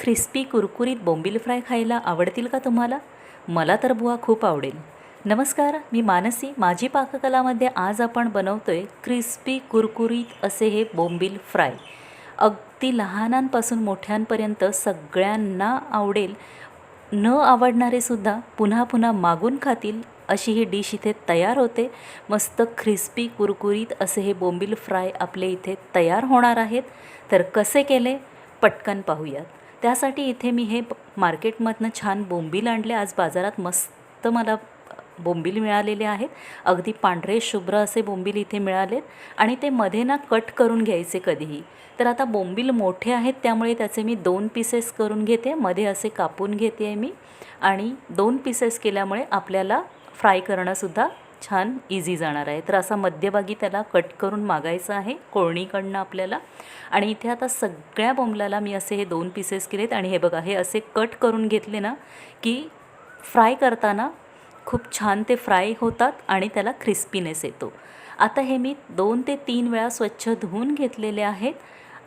Crispy कुरकुरीत बोंबील fry खायला आवडतील का तुम्हाला? मला तर बुवा खूप आवडेल. नमस्कार मी मानसी. माझी पाककलामध्ये आज आपण बनवतो आहे क्रिस्पी कुरकुरीत असे हे बोंबील फ्राय. अगदी लहानांपासून मोठ्यांपर्यंत सगळ्यांना आवडेल. न आवडणारे सुद्धा पुन्हा पुन्हा मागून खातील अशी ही डिश इथे तयार होते. मस्त क्रिस्पी कुरकुरीत असे हे बोंबील फ्राय आपले इथे तयार होणार आहेत. तर कसे केले? पटकन पाहूयात. त्यासाठी इथे मी हे मार्केटमधनं छान बोंबील आणले. आज बाजारात मस्त मला बोंबील मिळालेले आहेत. अगदी पांढरे शुभ्र असे बोंबील इथे मिळालेत. आणि ते मध्ये ना कट करून घ्यायचे कधीही. तर आता बोंबील मोठे आहेत त्यामुळे त्याचे मी दोन पीसेस करून घेते. मध्ये असे कापून घेते आहे मी. आणि दोन पीसेस केल्यामुळे आपल्याला फ्राय करणंसुद्धा छान इझी जाणार आहे. तर असा मध्यभागी त्याला कट करून मागायचं आहे कोळणीकडनं आपल्याला. आणि इथे आता सगळ्या बोंबलाला मी असे हे दोन पीसेस केलेत. आणि हे बघा हे असे कट करून घेतले ना की फ्राय करताना खूप छान ते फ्राय होतात आणि त्याला क्रिस्पीनेस येतो. आता हे मी दोन ते तीन वेळा स्वच्छ धुवून घेतलेले आहेत.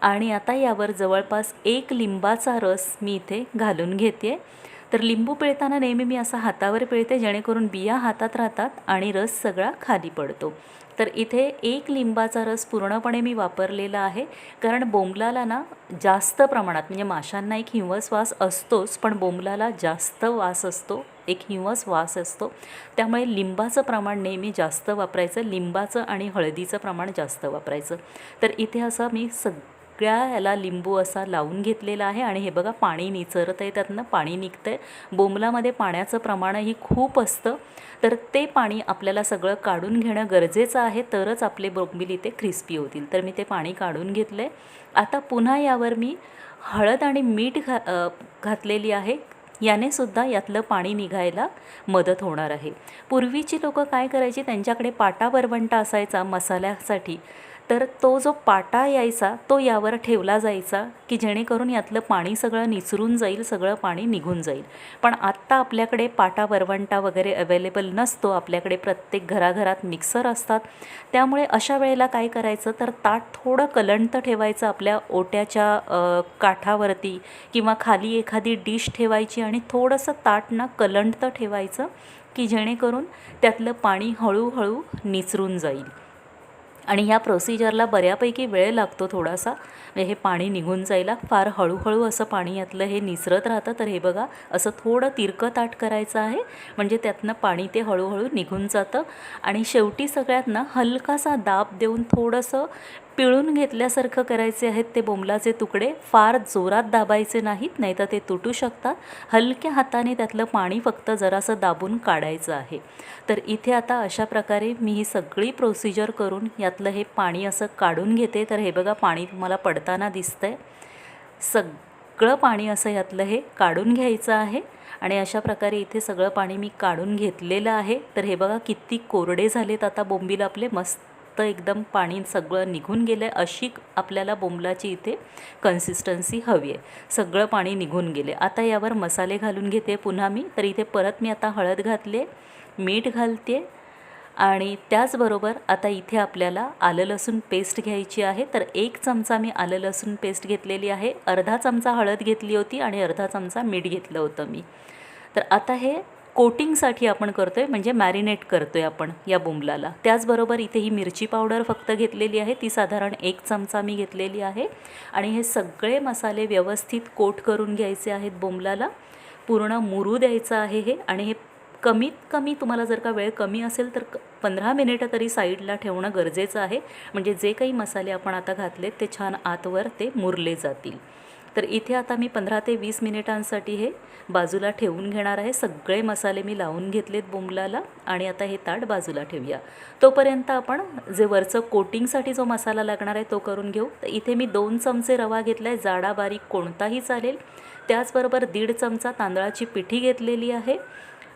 आणि आता यावर जवळपास एक लिंबाचा रस मी इथे घालून घेते तर लिंबू पिळताना नेहमी मी असा हातावर पिळते जेणेकरून बिया हातात राहतात आणि रस सगळा खाली पडतो. तर इथे एक लिंबाचा रस पूर्णपणे मी वापरलेला आहे कारण बोंबलाला ना जास्त प्रमाणात म्हणजे माशांना एक हिंवस वास असतोच पण बोंबलाला जास्त वास असतो एक हिंवस वास असतो. त्यामुळे लिंबाचं प्रमाण नेहमी जास्त वापरायचं लिंबाचं आणि हळदीचं प्रमाण जास्त वापरायचं. तर इथे असं मी सग सगळ्या याला लिंबू असा लावून घेतलेला आहे. आणि हे बघा पाणी निचरत आहे. त्यातनं पाणी निघतं आहे बोंबलामध्ये पाण्याचं प्रमाणही खूप असतं. तर ते पाणी आपल्याला सगळं काढून घेणं गरजेचं आहे. तरच आपले बोंबील इथे क्रिस्पी होतील. तर मी ते पाणी काढून घेतलं आहे आता पुन्हा यावर मी हळद आणि मीठ घा घातलेली आहे. याने सुद्धा यातलं पाणी निघायला मदत होणार आहे. पूर्वीची लोकं काय करायची? त्यांच्याकडे पाटा वरवंटा असायचा मसाल्यासाठी. तर तो जो पाटा यायचा तो यावर ठेवला जायचा की जेणेकरून यातलं पाणी सगळं निचरून जाईल सगळं पाणी निघून जाईल. पण आत्ता आपल्याकडे पाटा वरवंटा वगैरे अवेलेबल नसतो आपल्याकडे प्रत्येक घराघरात मिक्सर असतात. त्यामुळे अशा वेळेला काय करायचं तर ताट थोडं कलंट ठेवायचं आपल्या ओट्याच्या काठावरती किंवा खाली एखादी डिश ठेवायची आणि थोडंसं ताट ना कलंट ठेवायचं की जेणेकरून त्यातलं पाणी हळूहळू निचरून जाईल. आणि ह्या प्रोसिजरला बऱ्यापैकी वेळ लागतो थोडासा. म्हणजे हे पाणी निघून जायला फार हळूहळू असं पाणी यातलं हे निसरत राहतं. तर हे बघा असं थोडं तिरकं ताट करायचं आहे. म्हणजे त्यातनं पाणी ते हळूहळू निघून जातं. आणि शेवटी सगळ्यात ना हलकासा दाब देऊन थोडंसं पिळून घेतल्यासारखं करायचे आहेत ते बोंबलाचे तुकडे. फार जोरात दाबायचे नाहीत नाही तर ते तुटू शकतात. हलक्या हाताने त्यातलं पाणी फक्त जरासं दाबून काढायचं आहे. तर इथे आता अशा प्रकारे मी ही सगळी प्रोसिजर करून यातलं हे पाणी असं काढून घेते. तर हे बघा पाणी तुम्हाला पडताना दिसतंय. सगळं पाणी असं यातलं हे काढून घ्यायचं आहे. आणि अशा प्रकारे इथे सगळं पाणी मी काढून घेतलेलं आहे. तर हे बघा किती कोरडे झालेत आता बोंबील आपले. मस्त फक्त एकदम पाणी सगळं निघून गेलं आहे अशी आपल्याला बोंबलाची इथे कन्सिस्टन्सी हवी आहे. सगळं पाणी निघून गेले आता यावर मसाले घालून घेते पुन्हा मी. तर इथे परत मी आता हळद घातले मीठ घालते आणि त्याचबरोबर आता इथे आपल्याला आलं लसूण पेस्ट घ्यायची आहे. तर एक चमचा मी आलं लसूण पेस्ट घेतलेली आहे. अर्धा चमचा हळद घेतली होती आणि अर्धा चमचा मीठ घेतलं होतं मी. तर आता हे कोटिंगसाठी आपण करतो आहे म्हणजे मॅरिनेट करतो आहे आपण या बोंबलाला. त्याचबरोबर इथे ही मिरची पावडर फक्त घेतलेली आहे ती साधारण एक चमचा मी घेतलेली आहे. आणि हे सगळे मसाले व्यवस्थित कोट करून घ्यायचे आहेत बोंबलाला. पूर्ण मुरू द्यायचं आहे हे. आणि हे कमीत कमी तुम्हाला जर का वेळ कमी असेल तर पंधरा मिनिटं तरी साईडला ठेवणं गरजेचं आहे. म्हणजे जे काही मसाले आपण आता घातलेत ते छान आतवर ते मुरले जातील. तर इथे आता मी पंधरा ते वीस मिनिटांसाठी हे बाजूला ठेवून घेणार आहे. सगळे मसाले मी लावून घेतलेत बोंबलाला आणि आता हे ताट बाजूला ठेवूया. तोपर्यंत आपण जे वरचं कोटिंगसाठी जो मसाला लागणार आहे तो करून घेऊ. तर इथे मी दोन चमचे रवा घेतला आहे जाडा बारीक कोणताही चालेल. त्याचबरोबर दीड चमचा तांदळाची पिठी घेतलेली आहे.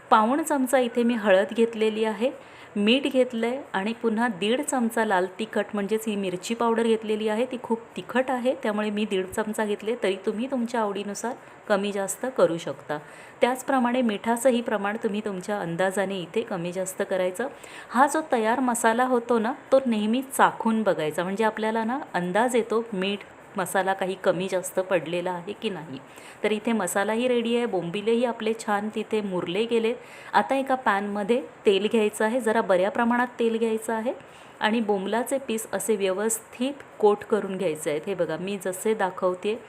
पाऊण चमचा इथे मी हळद घेतलेली आहे मीठ घेतलं आहे आणि पुन्हा दीड चमचा लाल तिखट म्हणजेच ही मिरची पावडर घेतलेली आहे ती खूप तिखट आहे त्यामुळे मी दीड चमचा घेतले तरी तुम्ही तुमच्या आवडीनुसार कमी जास्त करू शकता. त्याचप्रमाणे मिठाचंही प्रमाण तुम्ही तुमच्या अंदाजाने इथे कमी जास्त करायचं. हा जो तयार मसाला होतो ना तो नेहमी चाखून बघायचा म्हणजे आपल्याला ना अंदाज येतो मीठ मसाला काही कमी जास्त पडलेला आहे की नाही? तर इथे मसालाही रेडी आहे बोंबिलेही आपले छान तिथे मुरले गेले. आता एका पॅनमध्ये तेल घ्यायचं आहे जरा बऱ्या प्रमाणात तेल घ्यायचं आहे आणि बोंबलाचे पीस असे व्यवस्थित कोट करून घ्यायचे आहेत. हे बघा मी जसे दाखवते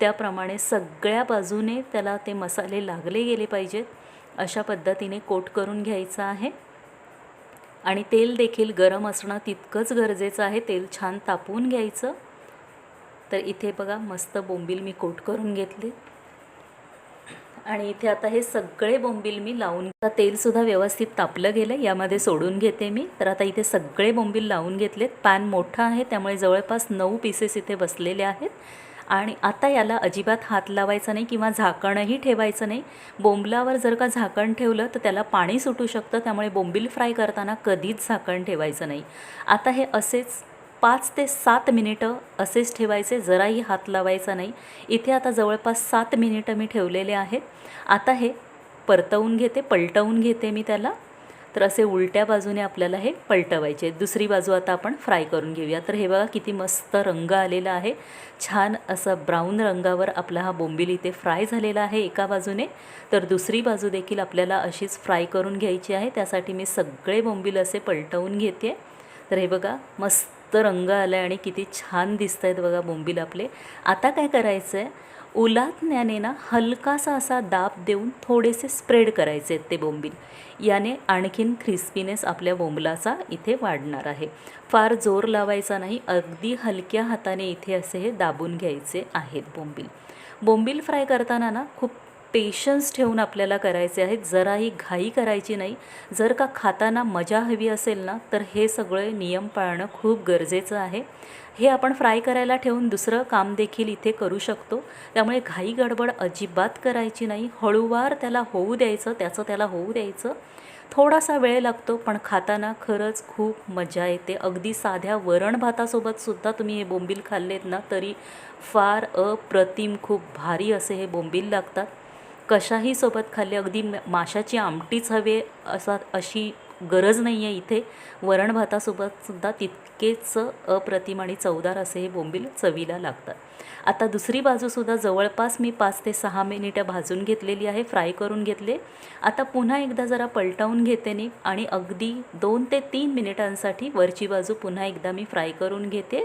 त्याप्रमाणे सगळ्या बाजूने त्याला ते मसाले लागले गेले पाहिजेत. अशा पद्धतीने कोट करून घ्यायचं आहे. आणि तेल देखील गरम असणं तितकंच गरजेचं आहे. तेल छान तापवून घ्यायचं. तर इथे बघा मस्त बोंबील मी कोट करून घेतले. आणि इथे आता हे सगळे बोंबील मी लावून आता तेलसुद्धा व्यवस्थित तापलं गेलं यामध्ये सोडून घेते मी. तर आता इथे सगळे बोंबील लावून घेतलेत. पॅन मोठा आहे त्यामुळे जवळपास नऊ पीसेस इथे बसलेले आहेत. आणि आता याला अजिबात हात लावायचा नाही किंवा झाकणही ठेवायचं नाही. बोंबलावर जर का झाकण ठेवलं तर त्याला पाणी सुटू शकतं. त्यामुळे बोंबील फ्राय करताना कधीच झाकण ठेवायचं नाही. आता हे असेच पाच ते सात मिनिटं असेच ठेवायचे जराही हात लावायचा नाही. इथे आता जवळपास सात मिनिटं मी ठेवलेले आहेत. आता हे परतवून घेते पलटवून घेते मी त्याला. तर असे उलट्या बाजूने आपल्याला हे पलटवायचे दुसरी बाजू आता आपण फ्राय करून घेऊया. तर हे बघा किती मस्त रंग आलेला आहे. छान असं ब्राऊन रंगावर आपला हा बोंबील इथे फ्राय झालेला आहे एका बाजूने. तर दुसरी बाजू देखील आपल्याला अशीच फ्राय करून घ्यायची आहे. त्यासाठी मी सगळे बोंबील असे पलटवून घेते. तर हे बघा मस्त रंग आला आहे आणि किती छान दिसत आहेत बघा बोंबील आपले. आता काय करायचं आहे उलातण्याने ना हलकासा असा दाब देऊन थोडेसे स्प्रेड करायचे आहेत ते बोंबील. याने आणखीन क्रिस्पीनेस आपल्या बोंबलाचा इथे वाढणार आहे. फार जोर लावायचा नाही अगदी हलक्या हाताने इथे असे हे दाबून घ्यायचे आहेत बोंबील. बोंबील फ्राय करताना ना खूप पेशन्स ठेवून आपल्याला करायचे आहेत. जराही घाई करायची नाही. जर का खाताना मजा हवी असेल ना तर हे सगळे नियम पाळणं खूप गरजेचं आहे. हे आपण फ्राय करायला ठेवून दुसरं काम देखील इथे करू शकतो. त्यामुळे घाई गडबड अजिबात करायची नाही. हळूवार त्याला होऊ द्यायचं त्याचं त्याला होऊ द्यायचं. थोडासा वेळ लागतो पण खाताना खरंच खूप मजा येते. अगदी साध्या वरण भातासोबत सुद्धा तुम्ही हे बोंबील खाल्लेत ना तरी फार अप्रतिम खूप भारी असे हे बोंबील लागतात. कशाही सोबत खाल्ले अगदी माशाची आमटीच हवे असा अशी गरज नाही आहे इथे. वरण भातासोबतसुद्धा तितकेच अप्रतिम आणि चवदार असे हे बोंबील चवीला लागतात. आता दुसरी बाजूसुद्धा जवळपास मी पाच ते सहा मिनिटं भाजून घेतलेली आहे फ्राय करून घेतले. आता पुन्हा एकदा जरा पलटवून घेते मी आणि अगदी दोन ते तीन मिनिटांसाठी वरची बाजू पुन्हा एकदा मी फ्राय करून घेते.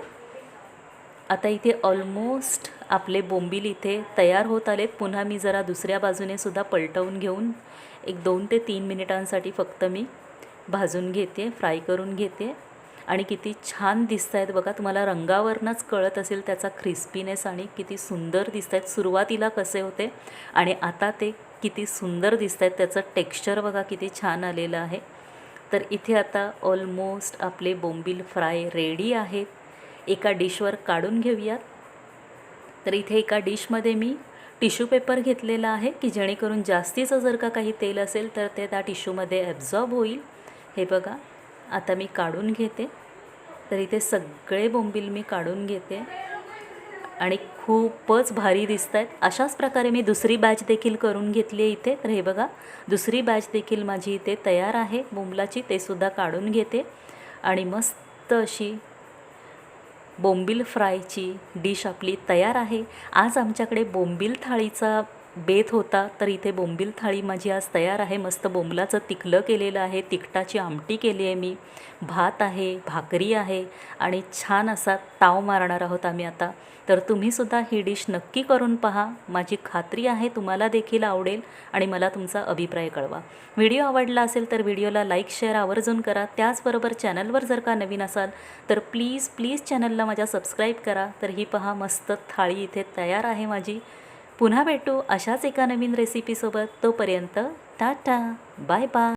आता इथे ऑलमोस्ट आपले बोंबील इथे तयार होत आलेत. पुन्हा मी जरा दुसऱ्या बाजूने सुद्धा पलटवून घेऊन एक दोन ते तीन मिनिटांसाठी फक्त मी भाजून घेते फ्राय करून घेते. आणि किती छान दिसत आहेत बघा तुम्हाला रंगावरनंच कळत असेल त्याचा क्रिस्पीनेस आणि किती सुंदर दिसत आहेत सुरुवातीला कसे होते आणि आता ते किती सुंदर दिसत आहेत त्याचं टेक्स्चर बघा किती छान आलेलं आहे. तर इथे आता ऑलमोस्ट आपले बोंबील फ्राय रेडी आहेत. एका डिशवर काढून घेऊयात. तर इथे एका डिशमध्ये मी टिश्यू पेपर घेतलेला आहे की जेणेकरून जास्तीचं जर का काही तेल असेल तर ते त्या टिश्यूमध्ये ॲब्झॉर्ब होईल. हे बघा आता मी काढून घेते. तर इथे सगळे बोंबील मी काढून घेते. आणि खूपच भारी दिसत आहेत अशाच प्रकारे मी दुसरी बॅच देखील करून घेतली आहे इथे. तर हे बघा दुसरी बॅच देखील माझी इथे तयार आहे. बोंबलाची तेसुद्धा काढून घेते. आणि मस्त अशी बोंबील फ्रायची डिश आपली तयार आहे. आज आमच्याकडे बोंबील थाळीचा बेत होता तर इथे बोंबील थाळी माझी आज तयार आहे. मस्त बोंबलाचं तिखलं केलेलं आहे तिखटाची आमटी केली आहे मी. भात आहे भाकरी आहे आणि छान असा ताव मारणार आहोत आम्ही आता. तर तुम्हीसुद्धा ही डिश नक्की करून पहा. माझी खात्री आहे तुम्हाला देखील आवडेल आणि मला तुमचा अभिप्राय कळवा. व्हिडिओ आवडला असेल तर व्हिडिओला लाईक शेअर आवर्जून करा. त्याचबरोबर चॅनलवर जर का नवीन असाल तर प्लीज प्लीज चॅनलला माझ्या सबस्क्राईब करा. तर ही पहा मस्त थाळी इथे तयार आहे माझी. पुन्हा भेटू अशाच एका नवीन रेसिपीसोबत तोपर्यंत टाटा बाय बाय